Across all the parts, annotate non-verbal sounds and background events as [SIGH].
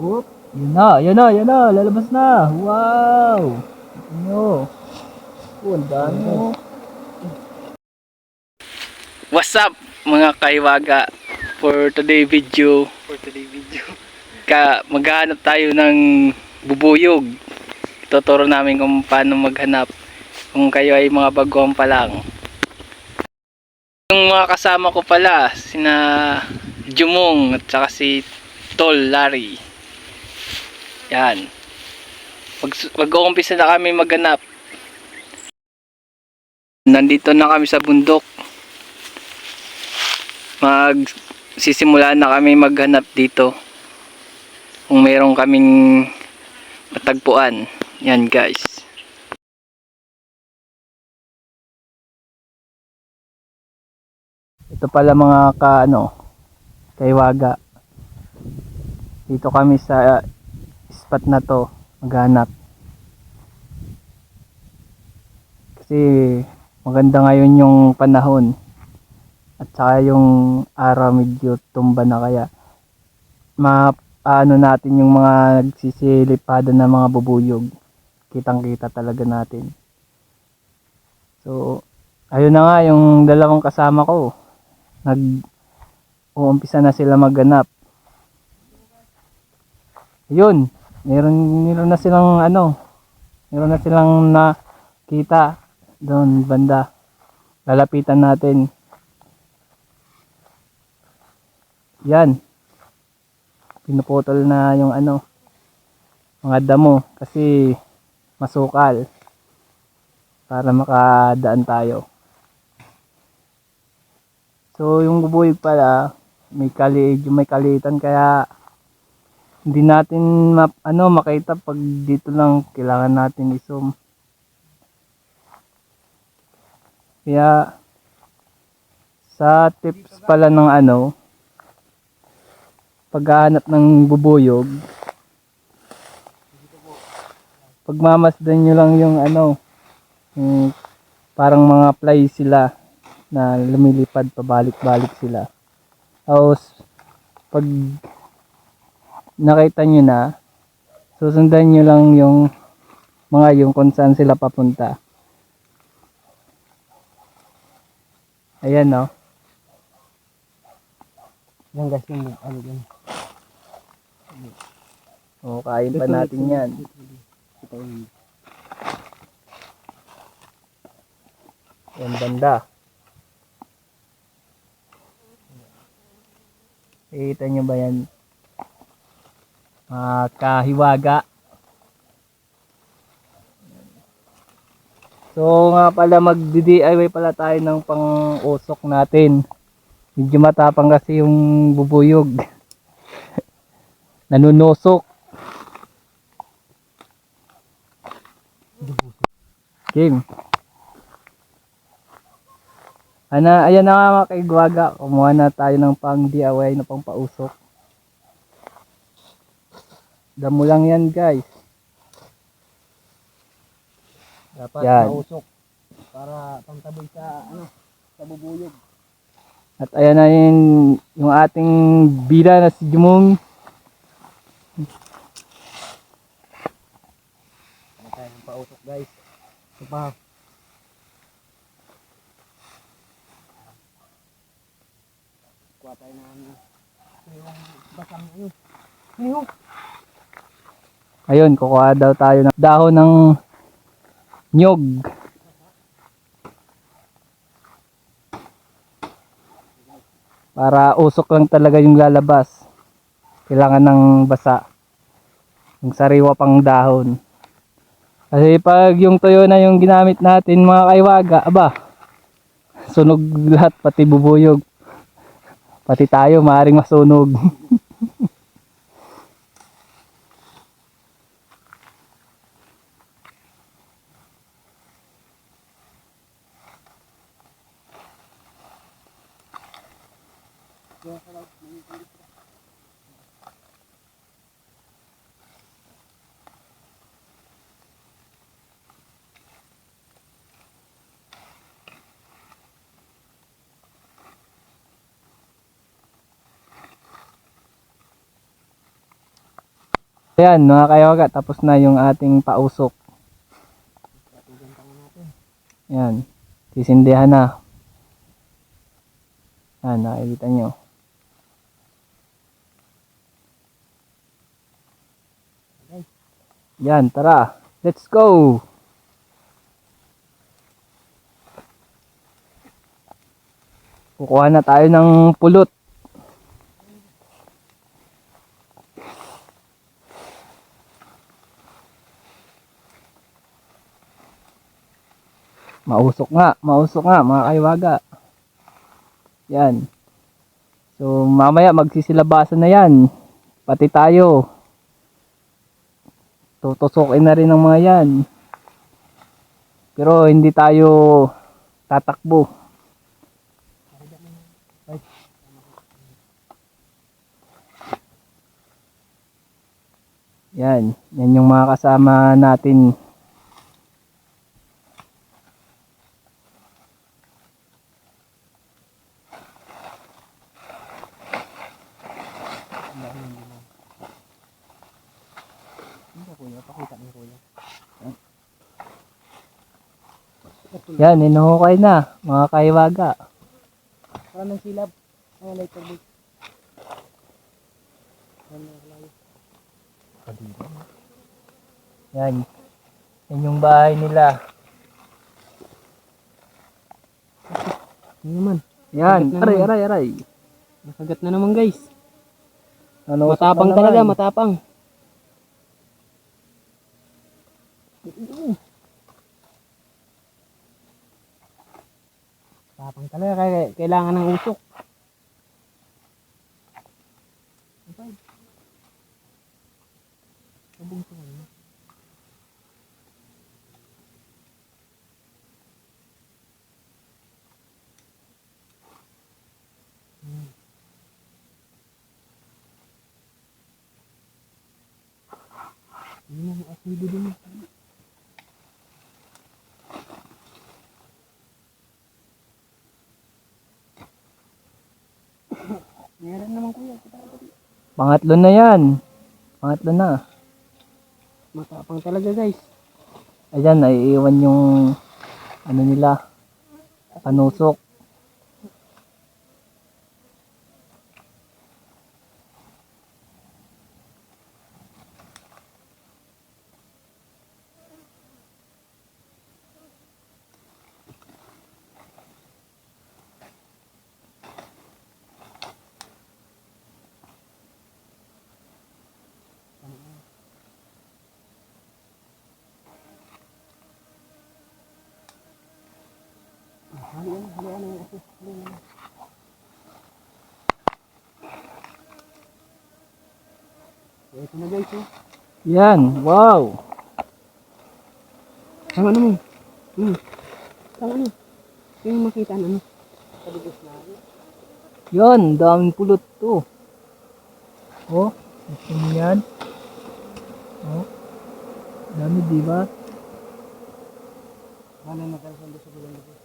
Oop. Yun na, yun na, yun na. Lalabas na. Wow. Ito nyo. Oh, ang dami oh. What's up mga kaiwaga for today video for today video ka maghahanap tayo ng bubuyog tuturo namin kung paano maghanap kung kayo ay mga baguhan pa lang yung mga kasama ko pala sina Jumong at saka si Tol Larry yan. Mag mag-uumpisa na kami maghanap nandito na kami sa bundok. Mag sisimula na kami maghanap dito. Kung meron kaming matagpuan. Yan guys. Ito pala mga ka ano, kaiwaga. Dito kami sa spot na to maghanap. Kasi maganda ngayon yung panahon. At saka yung araw medyo tumba na kaya ma ano natin yung mga nagsisilipada na mga bubuyog. Kitang kita talaga natin. So, ayun na nga yung dalawang kasama ko nag uumpisa na sila magganap. Yun, meron meron na silang ano, meron na silang nakita doon banda. Lalapitan natin. Yan. Pinuputol na yung ano, mga damo kasi masukal para makadaan tayo. So yung bubuyog pala may kali may kalitan kaya hindi natin map, ano makita pag dito lang kailangan natin i-zoom. Kaya sa tips pala ng ano paghahanap ng bubuyog pagmamasdan nyo lang yung ano yung parang mga fly sila na lumilipad pabalik-balik sila. Tapos, pag nakita nyo na, susundan nyo lang yung mga yung kung saan sila papunta. Ayan, no? Yan guys, yung ano yan. O, kain pa natin yan. Yung banda. Kita nyo ba yan? Mga kahiwaga. So nga pala mag-DIY pala tayo ng pang-usok natin. Medyo matapang kasi yung bubuyog. [LAUGHS] Nanunusok. Game. Ana, ayan na nga mga kaigwaga. Kumuha na tayo ng pang DIY na pang pausok. Damo lang yan guys. dapat Yan. mausok para pangtaboy sa ano, sa bubuyog. At ayan na yun, yung ating bida na si Jumong. Ano tayo ng pausok guys. Ito pa. Kuha tayo ng. Yung basang ano. Nihok. Ayun, kukuha daw tayo ng dahon ng nyog. Para usok lang talaga yung lalabas. Kailangan ng basa. Yung sariwa pang dahon. Kasi pag yung tuyo na yung ginamit natin mga kaiwaga, aba, sunog lahat pati bubuyog. Pati tayo maaring masunog. [LAUGHS] Ayan, mga kayawaga, tapos na yung ating pausok. Ayan, sisindihan na. Ayan, nakikita nyo. Yan, tara. Let's go! Kukuha na tayo ng pulot. Mausok nga, mausok nga mga kaiwaga. Yan. So mamaya magsisilabasan na yan. Pati tayo. Tutusukin na rin ng mga yan. Pero hindi tayo tatakbo. Yan, yan yung mga kasama natin Yan, inuhukay na, mga kaiwaga. Para ng silab. Ay, light of it. Yan. Yan yung bahay nila. Ano naman? Yan, na aray, naman. aray, aray. Nakagat na naman guys. Ano, matapang na talaga. Matapang talaga, kaya kailangan ng usok. Yun ang asido din. Meron Pangatlo na yan. Pangatlo na. Matapang talaga guys. Ayan, naiiwan yung ano nila, panusok. Halian. Ito na guys oh. Yan, wow. Ang ano mo? Hmm. Ang ano? Yung makita na ano? Kaligos na. Yan, daming pulot to. Oh, gusto mo yan? Oh, dami di ba? Ano na kalsando sa bulan dito?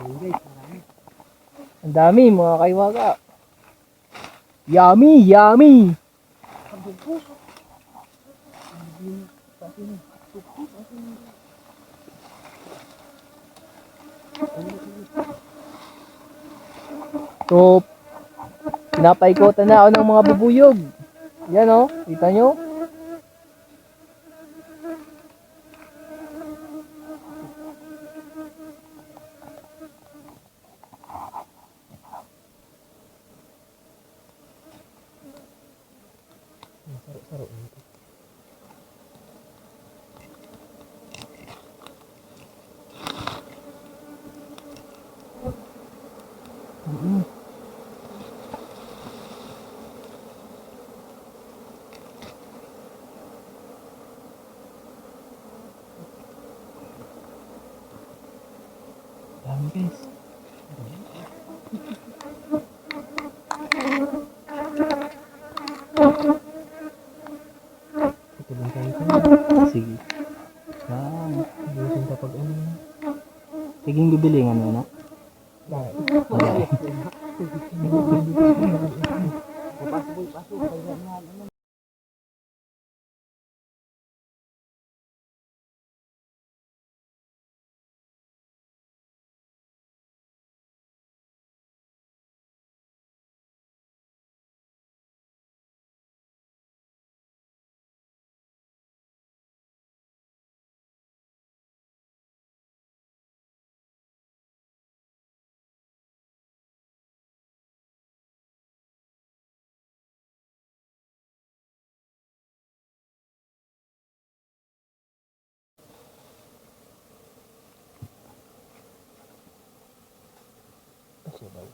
Ayun. Ang dami mga kaiwaga. Yummy, yummy. So, pinapaikotan na ako ng mga bubuyog. Yan oh, kita nyo? Dami guys. Ito lang tayo. Sige. Yan. Busin kapag ano. Sige, bibilingan mo na. Daw.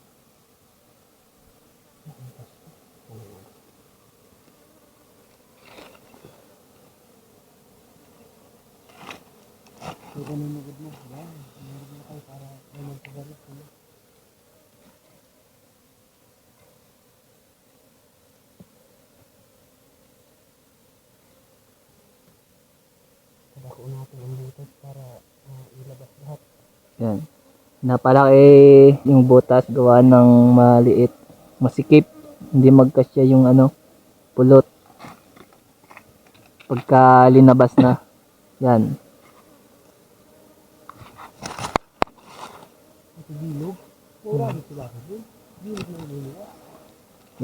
Kung ano nagod mo, yan. Meron na tayo para naman galit. Ano? Tabako natin ang butas para ah, ilabas lahat. Yan. Napalaki yung butas gawa ng maliit, masikip. Hindi magkasya yung ano, pulot. Pagka linabas na. Yan.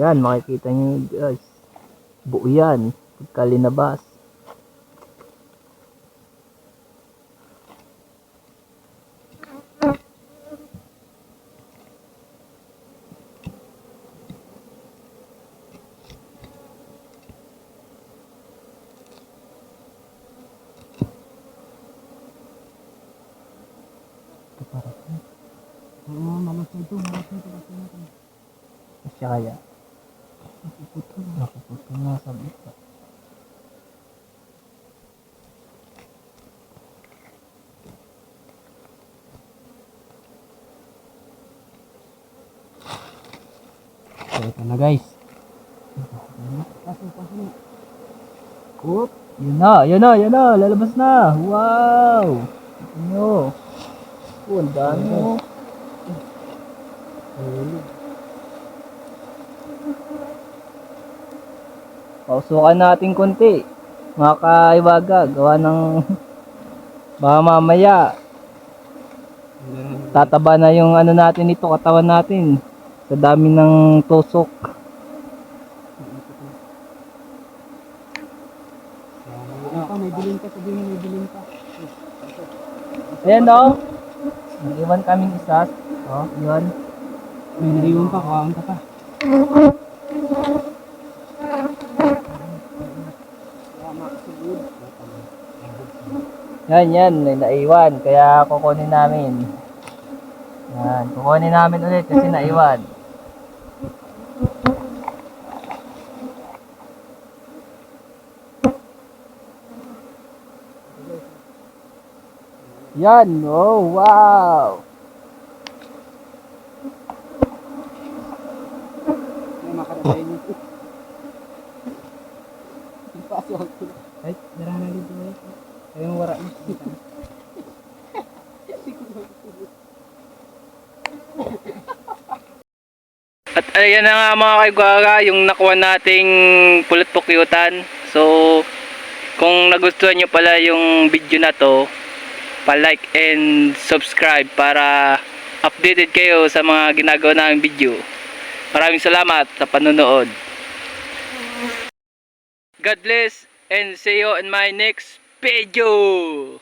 Yan, makikita nyo guys. Buo yan. Pagka linabas. Oo, malas na ito. Malas na ito. Kasi natin. Kasya kaya. Nakaputol na sa bisa. So, ito na guys. Pasok, pasok. Oop. Yun na, yun na, yun na. Lalabas na. Wow. Ito nyo. Oh, ang dami mo. Hulog. Pausukan natin konti. Mga kaiwaga, gawa ng [LAUGHS] baka mamaya tataba na yung ano natin ito, katawan natin. Sa dami ng tusok. Ka. Ayan o. Nag-iwan kaming isa. O, yun. May naiwan pa. Kawawan ka pa. Yan, yan. May naiwan. Kaya kukunin namin. Yan. Kukunin namin ulit kasi naiwan. Yan. Oh, wow. Ay, darana dito eh. Ayun, wara mo. At ayan na nga mga kaigwaga, yung nakuha nating pulot pukyutan. So, kung nagustuhan nyo pala yung video na to, pa-like and subscribe para updated kayo sa mga ginagawa naming video. Maraming salamat sa panonood. God bless and see you in my next video.